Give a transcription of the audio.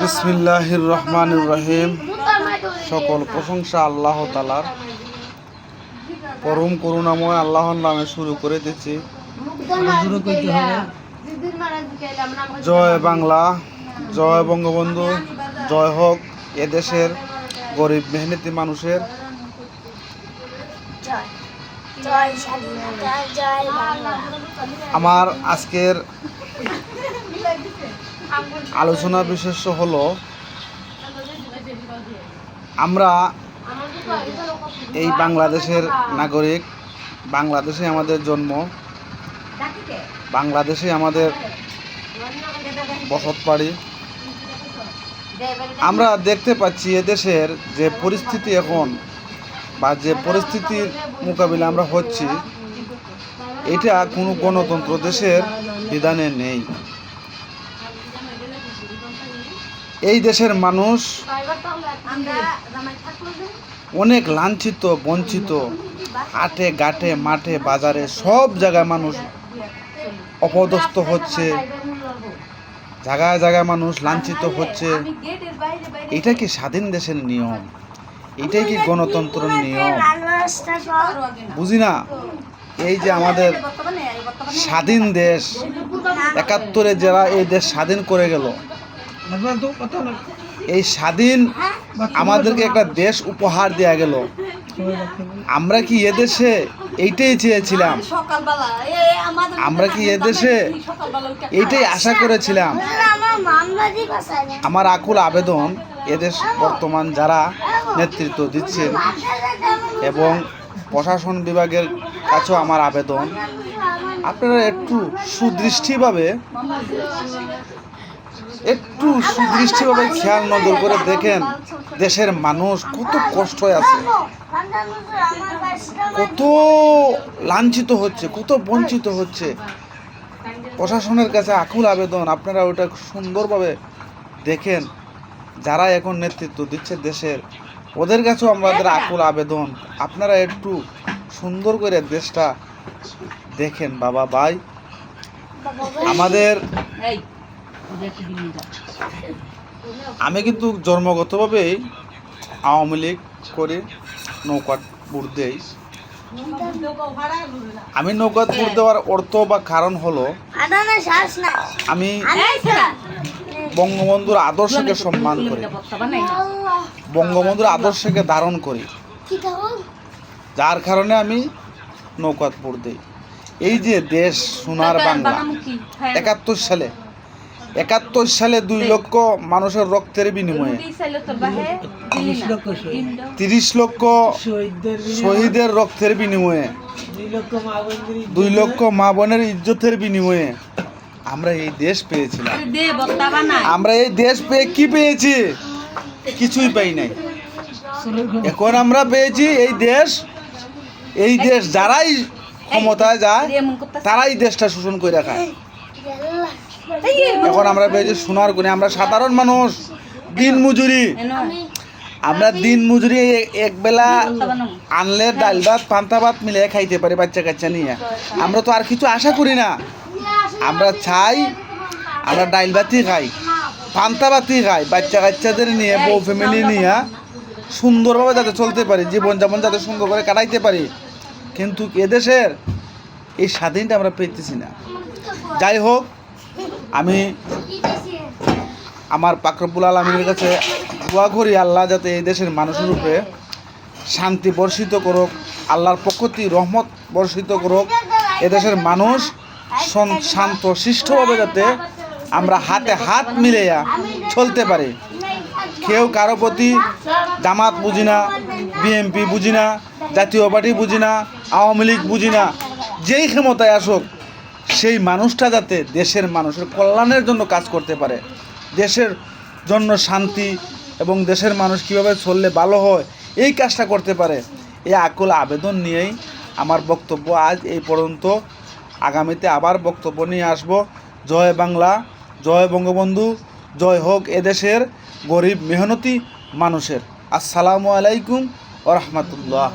বিসমিল্লাহির রহমানির রহিম সকল প্রশংসা আল্লাহ তালার পরম করুণাময় আল্লাহর নামে শুরু করে দিচ্ছি। জয় বাংলা জয় বঙ্গবন্ধু জয় হোক এদেশের গরিব মেহনতি মানুষের। জয় জয় স্বাধীনতা জয় বাংলা। আমার আজকের আলোচনা বিশেষ হলো, আমরা এই বাংলাদেশের নাগরিক, বাংলাদেশে আমাদের জন্ম, বাংলাদেশে আমাদের বসত বাড়ি। আমরা দেখতে পাচ্ছি এদেশের যে পরিস্থিতি এখন বা যে পরিস্থিতির মোকাবিলা আমরা হচ্ছি, এটা কোনো গণতন্ত্র দেশের বিধানে নেই। এই দেশের মানুষ অনেক লাঞ্ছিত বঞ্চিত হাটে ঘাটে মাঠে বাজারে সব জায়গায় মানুষ অপদস্থ হচ্ছে। জায়গায় জায়গায় মানুষ লাঞ্ছিত হচ্ছে। এটা কি স্বাধীন দেশের নিয়ম? এটাই কি গণতন্ত্রের নিয়ম? বুঝি না? এই যে আমাদের স্বাধীন দেশ একাত্তরে যারা এই দেশ স্বাধীন করে গেল এই স্বাধীন আমাদেরকে একটা দেশ উপহার দেয়া গেল। আমরা কি এদেশে এইটাই চেয়েছিলাম? আমরা কি এদেশে এইটাই আশা করেছিলাম। আমার আকুল আবেদন এদেশ বর্তমান যারা নেতৃত্ব দিচ্ছেন এবং প্রশাসন বিভাগের কাছেও আমার আবেদন। আপনারা একটু সুদৃষ্টিভাবে একটু সুদৃষ্টিভাবে খেয়াল নজর করে দেখেন দেশের মানুষ কত কষ্ট আছে। কত লাঞ্ছিত হচ্ছে, কত বঞ্চিত হচ্ছে। প্রশাসনের কাছে আকুল আবেদন, আপনারা ওটা সুন্দরভাবে দেখেন। যারা এখন নেতৃত্ব দিচ্ছে দেশের, ওদের কাছেও আমাদের আকুল আবেদন। আপনারা একটু সুন্দর করে দেশটা দেখেন, বাবা ভাই। আমাদের আমি কিন্তু জন্মগতভাবেই আওয়ামী লীগ করে নৌকাট বুট দেই। আমি নৌকাত বুট দেওয়ার অর্থ বা কারণ হলো আমি বঙ্গবন্ধুর আদর্শকে সম্মান করি। বঙ্গবন্ধুর আদর্শকে ধারণ করি। যার কারণে আমি নৌকাত বুট দিই। এই যে দেশ সোনার বাংলা, একাত্তর সালে একাত্তর সালে দুই লক্ষ মানুষের রক্তের বিনিময়ে। তিরিশ লক্ষ শহীদের রক্তের বিনিময়ে। দুই লক্ষ মা বোনের ইজ্জতের বিনিময়ে আমরা এই দেশ পেয়েছিলাম। আমরা এই দেশ পেয়ে কি পেয়েছি? কিছুই পাই নাই। এখন আমরা পেয়েছি এই দেশ। এই দেশ যারাই ক্ষমতায় যায় তারাই দেশটা শোষণ করে খায় এখন আমরা পেয়েছি সোনার গুণে, আমরা সাধারণ মানুষ, দিন মজুরি। আমরা দিন মজুরি এ- এক বেলা আনলে ডাল ভাত, পান্তা ভাত মিলে খাইতে পারি বাচ্চা কাচ্চা নিয়ে। আমরা তো আর কিছু আশা করি না। আমরা চাই আমরা ডাইল ভাতই খাই, পান্তা ভাতই খাই, বাচ্চা কাচ্চাদের নিয়ে, বউ ফ্যামিলি নিয়ে সুন্দরভাবে যাতে চলতে পারি, জীবনযাপন যাতে সুন্দর করে কাটাইতে পারি। কিন্তু এদেশের এই স্বাধীনটা আমরা পেতেছি না। যাই হোক আমি আমার পাকরবুল আলমীর কাছে দোয়া করি আল্লাহ যাতে এই দেশের মানুষের উপরে শান্তি বর্ষিত করুক, আল্লাহর প্রকৃতি রহমত বর্ষিত করুক এদেশের মানুষ শান্ত, শিষ্টভাবে যাতে আমরা হাতে হাত মিলাইয়া চলতে পারি। কেউ কারও প্রতি জামাত বুঝি না, বিএমপি বুঝি না, জাতীয় পার্টি বুঝি না, আওয়ামী লীগ বুঝি না, যেই ক্ষমতায় আসুক সেই মানুষটা যাতে দেশের মানুষের কল্যাণের জন্য কাজ করতে পারে, দেশের জন্য শান্তি এবং দেশের মানুষ কীভাবে চললে ভালো হয়, এই কাজটা করতে পারে এই আকুল আবেদন নিয়েই আমার বক্তব্য আজ এই পর্যন্ত। আগামীতে আবার বক্তব্য নিয়ে আসব। জয় বাংলা, জয় বঙ্গবন্ধু, জয় হোক এদেশের গরিব, মেহনতি মানুষের। আসসালামু আলাইকুম ও রহমতুল্লাহ।